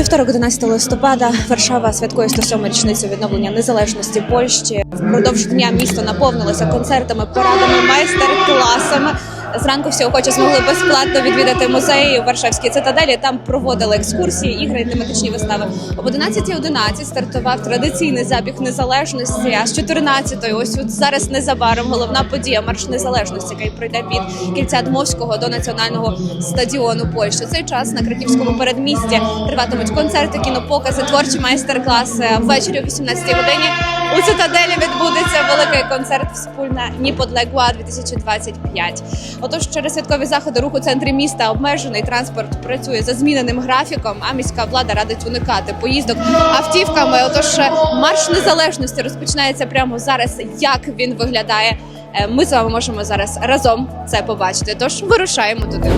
вівторок, 11 листопада, Варшава святкує 107 річницю відновлення незалежності Польщі. Впродовж дня місто наповнилося концертами, порадами, майстер-класами. Зранку всі охочі змогли безплатно відвідати музеї у Варшавській цитаделі. Там проводили екскурсії, ігри тематичні вистави. Об 11.11 стартував традиційний забіг незалежності. А з 14-ї, ось от зараз незабаром головна подія марш незалежності, який пройде від кільця Дмовського до національного стадіону Польщі. Цей час на краківському передмісті триватимуть концерти, кінопокази, творчі майстер-класи. Ввечері о 18 годині у цитаделі відбудеться великий концерт Вспільна Ніподлегла 2025. Отож, через святкові заходи рух у центрі міста обмежений транспорт працює за зміненим графіком. А міська влада радить уникати поїздок автівками. Отож, марш незалежності розпочинається прямо зараз. Як він виглядає? Е, Ми з вами можемо зараз разом це побачити. Тож вирушаємо туди.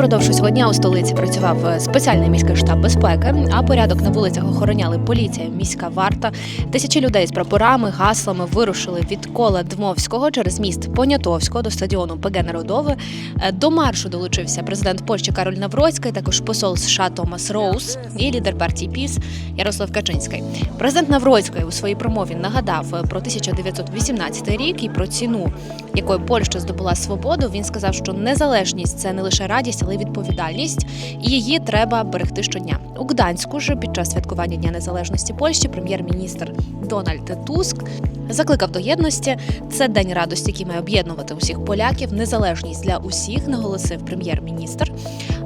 Упродовж усього дня у столиці працював е, спеціальний міський штаб безпеки, а порядок на вулицях охороняли поліція, міська варта. Тисячі людей з прапорами, гаслами вирушили від кола Дмовського через міст Понятовського до стадіону ПГ Народове. Е, До маршу долучився президент Польщі Кароль Навроцький, також посол США Томас Роуз і лідер партії ПІС Ярослав Качинський. Президент Навроцький у своїй промові нагадав е, про 1918 рік і про ціну, якою Польща здобула свободу. Він сказав, що незалежність це не лише радість, але відповідальність, і її треба берегти щодня. У Гданську ж під час святкування Дня Незалежності Польщі прем'єр-міністр Дональд Туск закликав до єдності. Це день радості, який має об'єднувати усіх поляків. Незалежність для усіх, наголосив прем'єр-міністр.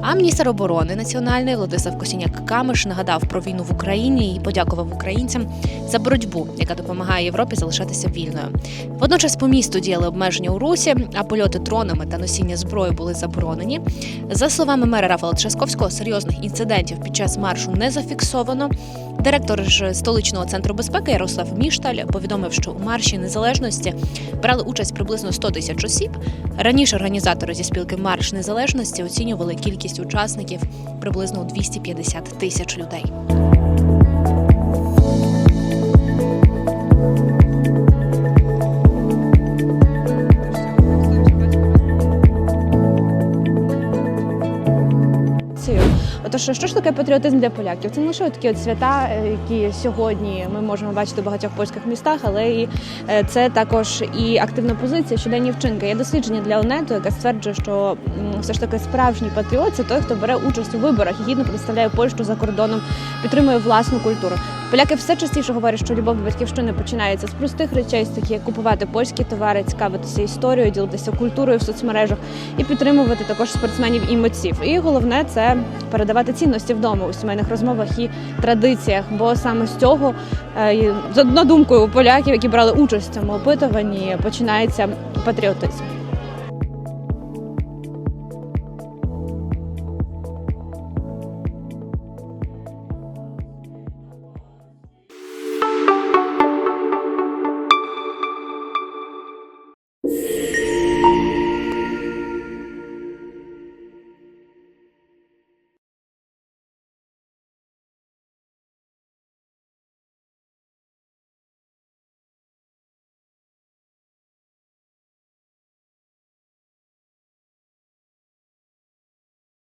А міністр оборони національної Владислав Косіняк Камиш нагадав про війну в Україні і подякував українцям за боротьбу, яка допомагає Європі залишатися вільною. Водночас по місту діяли обмеження у русі, а польоти дронами та носіння зброї були заборонені. За словами мера Рафала Трzaskowського, серйозних інцидентів під час маршу не зафіксовано. Директор ж столичного центру безпеки Ярослав Мішталь повідомив, що у марші незалежності брали участь приблизно 100 тисяч осіб. Раніше організатори зі спілки Марш Незалежності оцінювали кількість учасників приблизно у 250 тисяч людей. Отож, що ж таке патріотизм для поляків? Це не лише такі от свята, е, які сьогодні ми можемо бачити в багатьох польських містах, але і е, це також і активна позиція, щоденні вчинки. Є дослідження для ОНЕТу, яке стверджує, що все ж таки справжній патріот це той, хто бере участь у виборах і гідно представляє Польщу за кордоном, підтримує власну культуру. Поляки все частіше говорять, що любов до батьківщини починається з простих речей, з таких як купувати польські товари, цікавитися історією, ділитися культурою в соцмережах і підтримувати також спортсменів і митців. І головне це передавати цінності вдома у сімейних розмовах і традиціях. Бо саме з цього, е, за- думку поляків, які брали участь в цьому опитуванні, починається патріотизм.